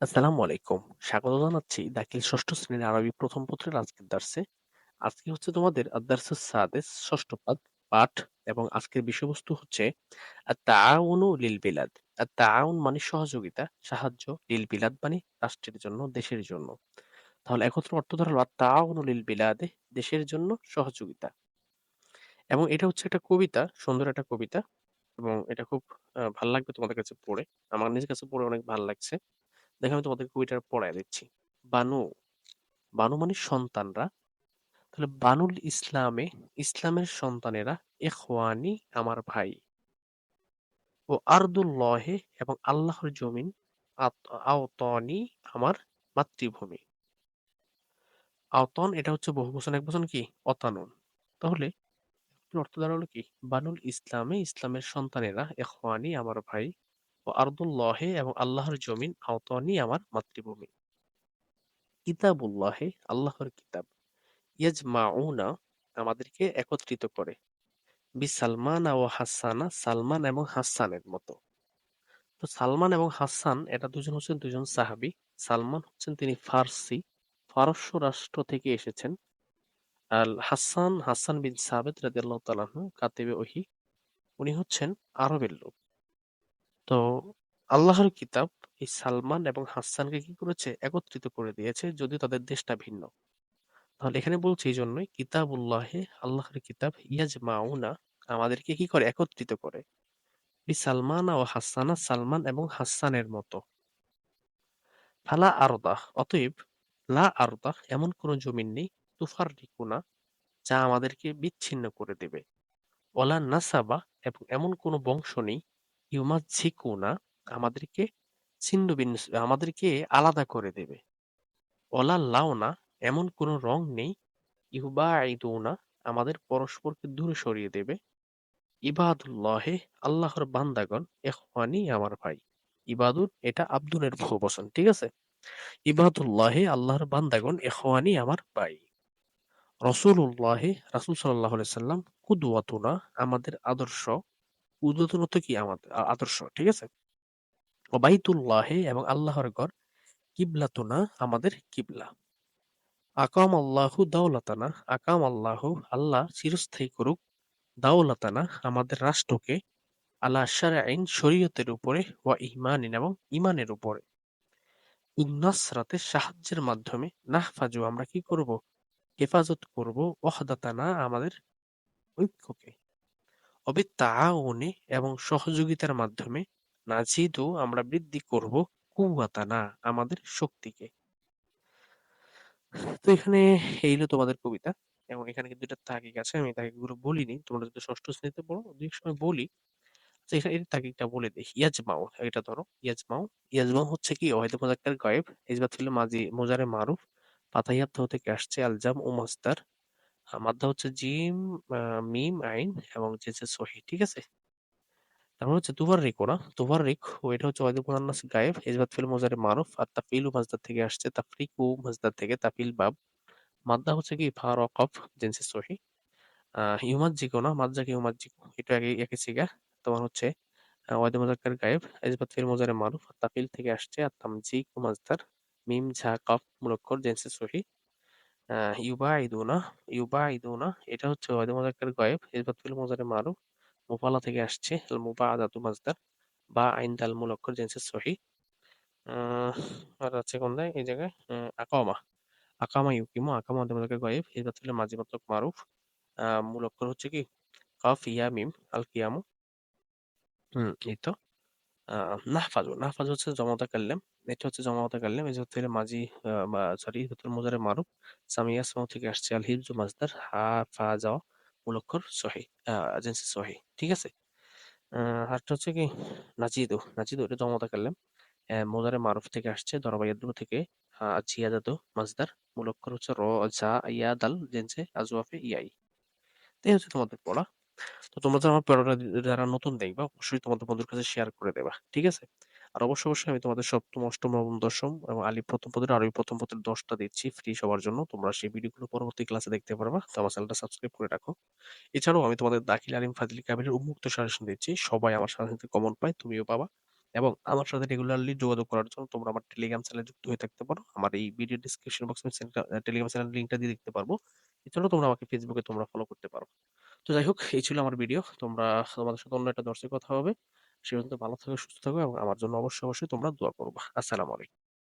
আসসালামু আলাইকুম। স্বাগত জানাচ্ছি দাখিল ষষ্ঠ শ্রেণির আরবি প্রথম পত্রের আজকের দার্সে। আজকে হচ্ছে তোমাদের আদ-দারসুস সাদিস ষষ্ঠ পাঠ পাঠ এবং আজকের বিষয়বস্তু হচ্ছে আত-তাআউনু লিল বিলাদ। আত-তাআউন মানে সহযোগিতা, সাহায্য, লিল বিলাদ মানে রাষ্ট্রের জন্য, দেশের জন্য। তাহলে একত্র অর্থ দাঁড়াল আত-তাআউনু লিল বিলাদে দেশের জন্য সহযোগিতা। এবং এটা হচ্ছে একটা কবিতা, সুন্দর একটা কবিতা এবং এটা খুব ভালো লাগবে তোমাদের কাছে পড়ে। আমার নিজের কাছে পড়ে অনেক ভালো লাগছে। দেখো আমি তোমাদের কবিতাটা পড়ায় দিচ্ছি। বানু, বানু মানে সন্তানরা। তাহলে বানুল ইসলামে ইসলামের সন্তানেরা ইখওয়ানি আমার ভাই। ও আরদুল্লাহে এবং আল্লাহর জমিন আওতানি আমার মাতৃভূমি। আওতান এটা হচ্ছে বহু বছর এক একবচন কি? অতানুন। তাহলে অর্থ দাঁড়াল কি? বানুল ইসলামে ইসলামের সন্তানেরা ইখওয়ানি আমার ভাই ও আরদুল্লাহে এবং আল্লাহর জমিন আওতানি আমার মাতৃভূমি। কিতাবুল্লাহে আল্লাহর কিতাব। ইয়াজমাউনা আমাদেরকে একত্রিত করে। বিসালমানা ও হাসানা সালমান এবং হাসানের মতো। তো সালমান এবং হাসান এটা দুজন হচ্ছেন দুজন সাহাবী। সালমান হচ্ছেন তিনি ফার্সি, পারস্য রাষ্ট্র থেকে এসেছেন। আল হাসান, হাসান বিন সাবিত রাদিয়াল্লাহু তাআলা কাতিবে ওহী উনি হচ্ছেন আরবের লোক। তো আল্লাহর কিতাব এই সালমান এবং হাসানকে কি করেছে? একত্রিত করে দিয়েছে, যদিও তাদের দেশটা ভিন্ন। তাহলে এখানে বলছে এইজন্যই কিতাবুল্লাহে আল্লাহর কিতাব ইয়াজমাউনা আমাদেরকে কি করে? একত্রিত করে। বিসালমানা ও হাসানা সালমান এবং হাসানের মতো। ফালা আরদাহ, অতএব লা আরদাহ এমন কোন জমিন নেই, তুফাররিকুনা, যা আমাদেরকে বিচ্ছিন্ন করে দেবে। ওয়ালা নাসাবা এবং এমন কোন বংশ নেই ইউমাজ্জিকুনা আমাদেরকে ছিন্নভিন্ন আমাদেরকে আলাদা করে দেবে। ওয়ালা লাউনা এমন কোন রং নেই ইউবাঈদুনা, আমাদের পরস্পরকে দূরে সরিয়ে দেবে। ইবাদুল্লাহে, আল্লাহর বান্দাগণ ইখওয়ানি আমার ভাই। ইবাদুন এটা আব্দুনের বহুবচন। ঠিক আছে? ইবাদুল্লাহে, আল্লাহর বান্দাগণ ইখওয়ানি আমার ভাই। রসুলুল্লাহে, রাসূল আলাইহি সাল্লাম, কুদওয়াতুনা, আমাদের আদর্শ। কুদওয়াতুন অর্থ কি? আমাদের আদর্শ। ঠিক আছে? ওয়া বাইতুল্লাহে এবং আল্লাহর ঘর, কিবলাতুনা আমাদের কিবলা। আকামাল্লাহু দাওলাতানা, আকামাল্লাহু আল্লাহ আল্লাহ চিরস্থায়ী করুক, দাওলাতানা আমাদের রাষ্ট্রকে আল্লাহ আলা শারঈন, শরীয়তের উপরে ওয়া ঈমানিন এবং ঈমানের উপরে। বিন্নাসরাতে সাহায্যের মাধ্যমে নাহফাজু আমরা কি করব? হেফাজত করব ওয়াহদাতানা আমাদের ঐক্যকে। অবিত্তাআউনি এবং সহযোগিতার মাধ্যমে নাজিদু আমরা বৃদ্ধি করব কুওয়াতানা আমাদের শক্তিকে। তো এখানে এই হলো তোমাদের কবিতা এবং এখানে কিন্তু ২ টা তাগিদ আছে। আমি তাগিদগুলো বলিনি। তোমরা যদি ষষ্ঠ শ্রেণীতে পড়ো অনেক সময় বলি। তো এখানে এর তাগিদটা বলে দেই। ইয়াজমাউ এটা ধরো ইয়াজমাউ। ইয়াজমাউ হচ্ছে কি ওয়াহিদ মুযাক্কার গায়েব, ইসবাত ছিল মাজি মুজারে মারুফ, পাতাইয়াত থেকে আসছে আলজাম ও মাসদার। মাদ্দা হচ্ছে জিম, মিম, আইন এবং জেজে সহিহ। ঠিক আছে? তারপর হচ্ছে তুফাররিকু না? তুফাররিক এটা হচ্ছে ওয়াহিদুল মুয়ান্নাস গায়েব, ইসবাত ফিল মুজারে মারুফ আর তাফঈলু মাসদার থেকে আসছে তাফরিকু মাসদার থেকে তাফঈল বাব। মাদ্দা হচ্ছে কি ফারাকাফ জিনসে সহিহ। আ ইউমাজ্জিকু না? মাজ্জাকা ইউমাজ্জিকু এটা একই একই সিগা। তোমার হচ্ছে আ ওয়াহিদুল মুযাক্কার গায়েব, ইসবাত ফিল মুজারে মারুফ আর তাফিল থেকে আসছে আর তামজিকু মাসদার। মিম, ঝা, কাফ মুলক্কর জিনসে সহিহ। আ ইউবাঈদুনা ইউবাঈদুনা এটা হচ্ছে ওয়াহিদুল মুযাক্কার গায়েব, ইসবাত ফিল মুজারে মারুফ। মুফালা থেকে আসছে আল মুবাআদাতু মাসদার। বা আইন দাল মুলক্কর জিনসে সহিহ। আ আর আছে কোনটায়? এই জায়গায় আকামা। আকামা ইউকিমু আকামা ওয়াহিদুল মুযাক্কার গায়েব, ইসবাত ফিল মাজি মাতলুব মারুফ। আ মুলক্কর হচ্ছে কি? কাফ, ইয়া, মিম আল কিয়ামু। হুম, এই তো। নাহফাজু, নাহফাজু হচ্ছে জমা মুতাকাল্লিম। এটা হচ্ছে জমা মুতাকাল্লিম। ইসবাত ফিল মাজি আ সরি ইসবাতুল মুজারে মারুফ। সামিয়া ইয়াসমাউ থেকে আসছে আল হিফজু মাসদার। হাফাজা মুলক্কর সহিহ আ জিনসে সহিহ। ঠিক আছে? আ আরেকটা হচ্ছে কি? নাজিদু, নাজিদু এটা জমা মুতাকাল্লিম। অ্যা মুজারে মারুফ থেকে আসছে দরাবা ইয়াদরু থেকে আ জিয়াদাতু মাসদার। মুলক্কর হচ্ছে র, জা, ইয়া, দাল জিনসে আজওয়াফে ইয়াই। এই হচ্ছে তোমাদের পড়া। তো তোমরা যারা আমার পড়াটা যারা নতুন দেখবা অবশ্যই তোমাদের বন্ধুর কাছে শেয়ার করে দেবা। ঠিক আছে? আর অবশ্যই অবশ্যই আমি তোমাদের সপ্তম, অষ্টম, নবম, দশম এবং আলী প্রথম পদের, আরবি প্রথম পদের দশটা দিচ্ছি ফ্রি সবার জন্য। তোমরা সেই ভিডিওগুলো পরবর্তী ক্লাসে দেখতে পারবা। তো আমার চ্যানেলটা সাবস্ক্রাইব করে রাখো। এছাড়াও আমি তোমাদের দাখিল আলিম ফাজিল কাবিলের উন্মুক্ত সাজেশন দিচ্ছি। সবাই আমার সাজেশন কমন পায়, তুমিও পাবা এবং আমার সাথে রেগুলারলি যোগাযোগ করার জন্য তোমরা আমার টেলিগ্রাম চ্যানেলে যুক্ত হয়ে থাকতে পারো। আমার এই ভিডিও ডিসক্রিপশন বক্সে টেলিগ্রাম চ্যানেল লিঙ্কটা দিয়ে দেখতে পারব। এছাড়াও তোমরা আমাকে ফেসবুকে তোমরা ফলো করতে পারো। তো যাই হোক, এই ছিল আমার ভিডিও তোমরা তোমাদের সাথে অন্য একটা দর্শক কথা হবে। সে পর্যন্ত ভালো থাকো, সুস্থ থাকো এবং আমার জন্য অবশ্যই অবশ্যই তোমরা দোয়া করবা। আসসালামু আলাইকুম।